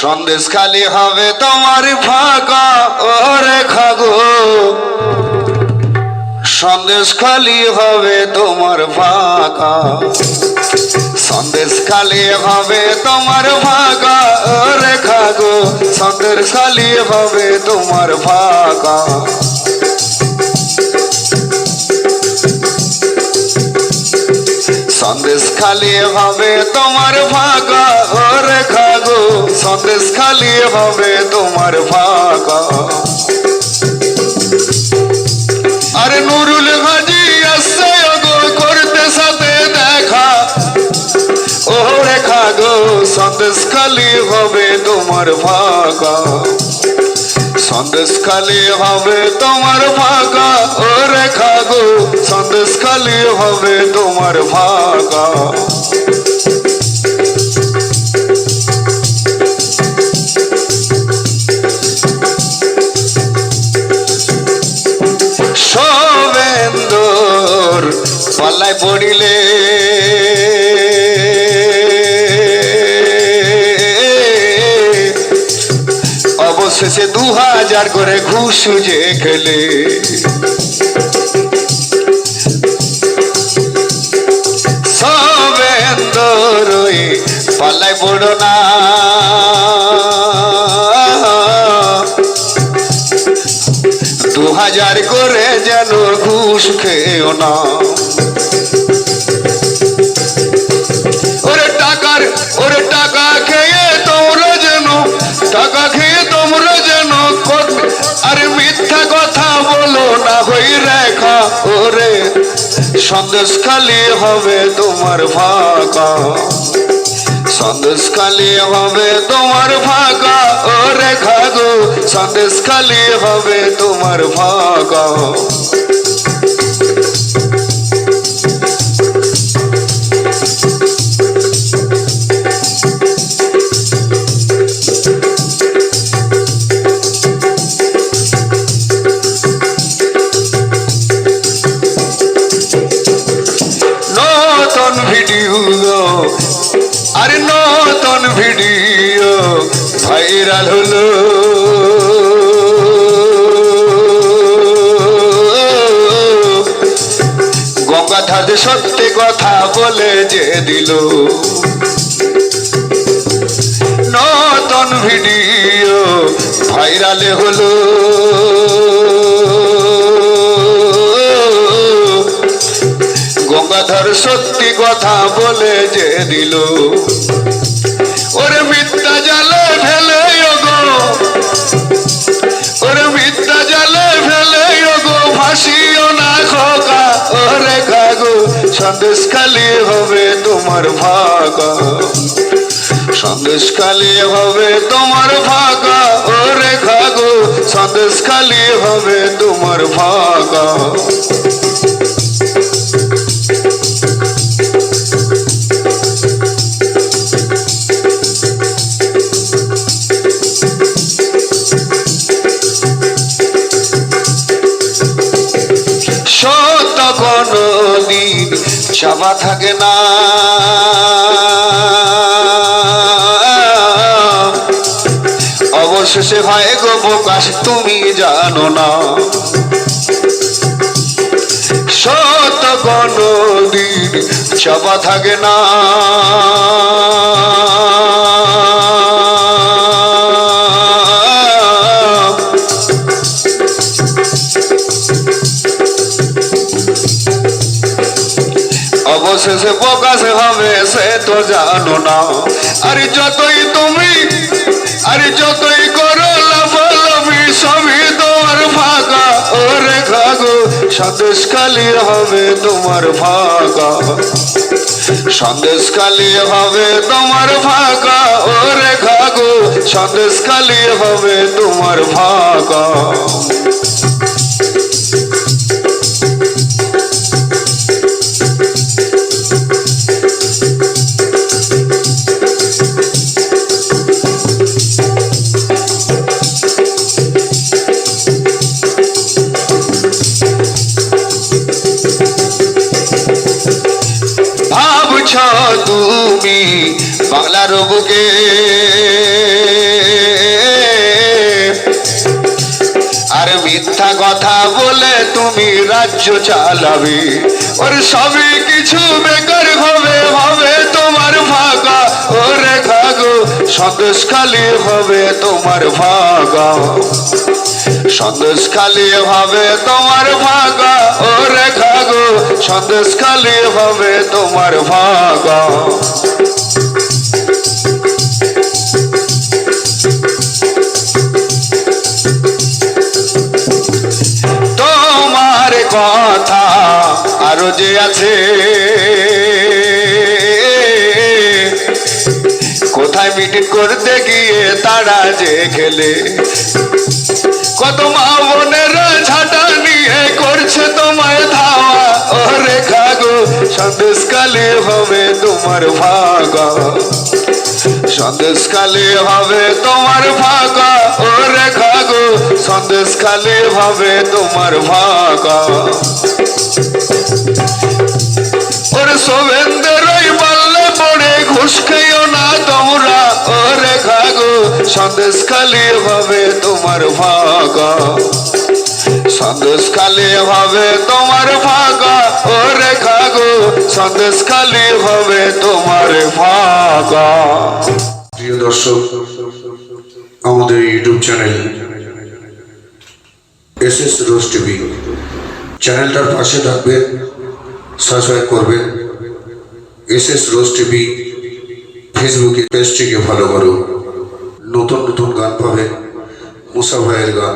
সন্দেশ খালি হবে তোমার ফাঁকা ওরে খাগো। সন্দেশ খালি হবে তোমার ফাঁকা সন্দেশ খালি হবে তোমার ফাঁকা ওরে খাগো। সন্দেশ খালি হবে তোমার ফাঁকা সন্দেশ খালি হবে তোমার ফাঁকা ওরে খাগো। সন্দেশ খালি হবে তোমার ফাঁকা আরে নুরুল হাজি আসছে গো করতে সাথে দেখা। ওরে খাগো সন্দেশ খালি হবে তোমার ফাঁকা সন্দেশ খালি হবে তোমার ফাঁকা ওরে খাগো সন্দেশ খালি হবে তোমার ফাঁকা পাল্লায় পড়িলে। অবশেষে দু হাজার করে ঘুষ যে খেলে। সবেন্দর ওই পাল্লায় পড়ো না। দু হাজার করে যেন ঘুষ খেয়েও না। না হই রেখা ওরে সন্দেশ খালি হবে তোমার ফাঁকা সন্দেশ খালি হবে তোমার ফাঁকা ওরে খাগো সন্দেশ খালি হবে তোমার ফাঁকা ভাইরাল হলো। গঙ্গাধার সত্যি কথা বলে যে দিল। নতুন ভিডিও ভাইরালে হলো। গঙ্গাধর সত্যি কথা বলে যে দিল। সন্দেশ খালি হবে তোমার ভাগা। সন্দেশ খালি হবে তোমার ভাগা। ওরে খাগো সন্দেশ খালি হবে তোমার ভাগা। দিন চাপা থাকে না। অবশেষে হয় গো প্রকাশ, তুমি জানো না। সত কোনো দিন থাকে না। অবশেষে প্রকাশ হবে সে তো জানো না। আরে যতই তুমি, আরে যতই করো লাফালাফি সবই তোমার ফাঁকা ও ওরে খাগো সন্দেশ খালি হবে তোমার ফাঁকা সন্দেশ খালি হবে তোমার ফাঁকা ও ওরে খাগো সন্দেশ খালি হবে তোমার ফাঁকা তুমি বাংলার বুকে আর মিথ্যা কথা বলে তুমি রাজ্য চালাবে। ওর সবই কিছু বেকার হবে হবে তোমার ফাঁকা ওরে খাগো সন্দেশ খালি হবে তোমার ফাঁকা সন্দেশ খালি হবে তোমার সন্দেশ খালি হবে তোমার ভাগা। তোমার কথা আরও যে আছে, কোথায় মিটিং করতে গিয়ে তারা যে খেলে? কত মা বোনেরা ঝাঁটা নিয়ে করছে তোমায় সন্দেশ কালে হবে তোমার ভাগা। সন্দেশ কালে হবে তোমার ভাগা। ওরে খাগো সন্দেশ কালে হবে তোমার ভাগা। ওরে শোভেন্দ্র, ওই বললে পড়ে ঘুষ খেয়েও না তোমরা। ওরে খাগো সন্দেশ খালি হবে তোমার ভাগা। সন্দেশ খালি হবে তোমার ভাগা ওরে খাগো সন্দেশ খালি হবে তোমার ভাগা প্রিয় দর্শক আমাদের YouTube channel S S Rose TV চ্যানেলটার পাশে থাকবেন সাবস্ক্রাইব করবেন এস এস রোজ টিভি ফেসবুকে পেজটিকে ফলো করুন নতুন নতুন গান পাবেন মুসা ভাইয়ের গান